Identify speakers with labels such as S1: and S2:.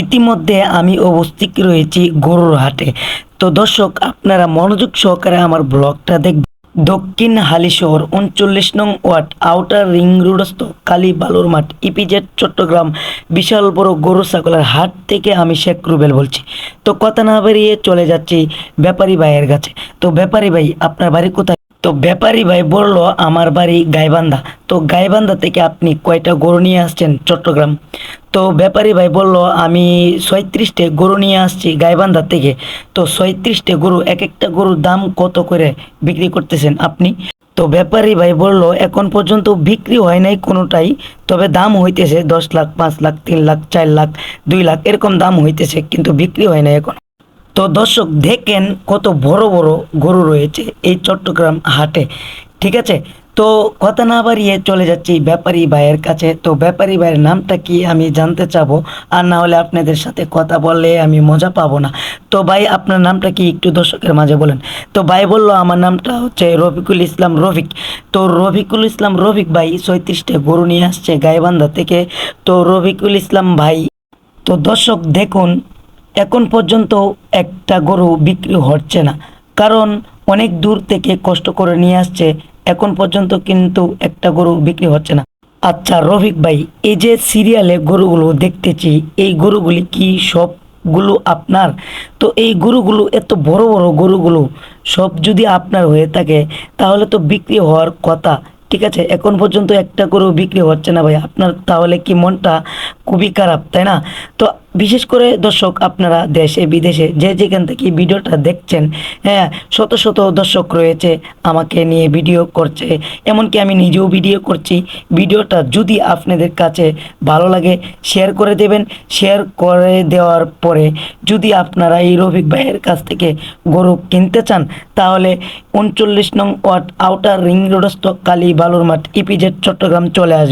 S1: ইতিমধ্যে আমি অবস্থিত রয়েছি গরুর হাটে। তো দর্শক, আপনারা মনোযোগ সহকারে আমার ব্লগটা দেখবেন। দক্ষিণ হালিশহর উনচল্লিশ নং ওয়ার্ড, আউটার রিং রোডস্থ কালী বালুর মাঠ ইপিজেড চট্টগ্রাম বিশাল বড় গরু ছাগলের হাট থেকে আমি শেখ রুবেল বলছি। তো কথা না বেরিয়ে চলে যাচ্ছি ব্যাপারী ভাইয়ের কাছে। তো ব্যাপারী ভাই, আপনার বাড়ি কোথায়? তো ব্যাপারী ভাই বলল, আমার বাড়ি গাইবান্ধা। তো গাইবান্ধা থেকে আপনি কয়টা গরু নিয়ে আসছেন চট্টগ্রাম? তো ব্যাপারী ভাই বলল, আমি ছয়ত্রিশটে গরু নিয়ে আসছি গাইবান্ধা থেকে। তো ছয়ত্রিশটে গরু এক একটা গরুর দাম কত করে বিক্রি করতেছেন আপনি? তো ব্যাপারী ভাই বলল, এখন পর্যন্ত বিক্রি হয় নাই কোনোটাই, তবে দাম হইতেছে দশ লাখ, পাঁচ লাখ, তিন লাখ, চার লাখ, দুই লাখ, এরকম দাম হইতেছে, কিন্তু বিক্রি হয় নাই এখন। তো দর্শক, দেখেন কত বড় বড় গরু রয়েছে এই চট্টগ্রাম হাটে, ঠিক আছে? তো কথা না বাড়িয়ে চলে যাচ্ছি ব্যাপারী ভাইয়ের কাছে। তো ব্যাপারী ভাইয়ের নামটা কি আমি জানতে চাবো? আর না হলে আপনাদের সাথে কথা বললে আমি মজা পাবো না। তো ভাই, আপনার নামটা কি একটু দর্শকের মাঝে বলেন? তো ভাই বলল, আমার নামটা হচ্ছে রফিকুল ইসলাম রফিক। তো রফিকুল ইসলাম রফিক ভাই ছয়ত্রিশটা গরু নিয়ে আসছে গাইবান্ধা থেকে। তো রফিকুল ইসলাম ভাই, তো দর্শক দেখুন এখন পর্যন্ত একটা গরু বিক্রি হচ্ছে না। কারণ অনেক দূর থেকে কষ্ট করে নিয়ে আসছে, এখন পর্যন্ত কিন্তু একটা গরু বিক্রি হচ্ছে না। আচ্ছা রফিক ভাই, এই যে সিরিয়ালে গরুগুলো দেখতেছি, এই গরুগুলি কি সবগুলো আপনার? তো এই গরুগুলো, এত বড় বড় গরুগুলো সব যদি আপনার হয়ে থাকে, তাহলে তো বিক্রি হওয়ার কথা। ঠিক আছে, এখন পর্যন্ত একটা গরু বিক্রি হচ্ছে না ভাই। আপনার তাহলে কি মনটা খুবই খারাপ, তাই না? তো বিশেষ করে দর্শক, আপনারা দেশে, বিদেশে যে যেখান থেকে ভিডিওটা দেখছেন হ্যাঁ শত শত দর্শক রয়েছে আমাকে নিয়ে ভিডিও করছে। এমনকি আমি নিজেও ভিডিও করছি। ভিডিওটা যদি আপনাদের কাছে ভালো লাগে শেয়ার করে দেবেন। শেয়ার করে দেওয়ার পরে যদি আপনারা এই রফিক ভাইয়ের কাছ থেকে গরু কিনতে চান, তাহলে উনচল্লিশ নং ওয়াট আউটার রিং রোডস্থ কালী বালুর মাঠ ইপিজেড চট্টগ্রাম চলে আসবে।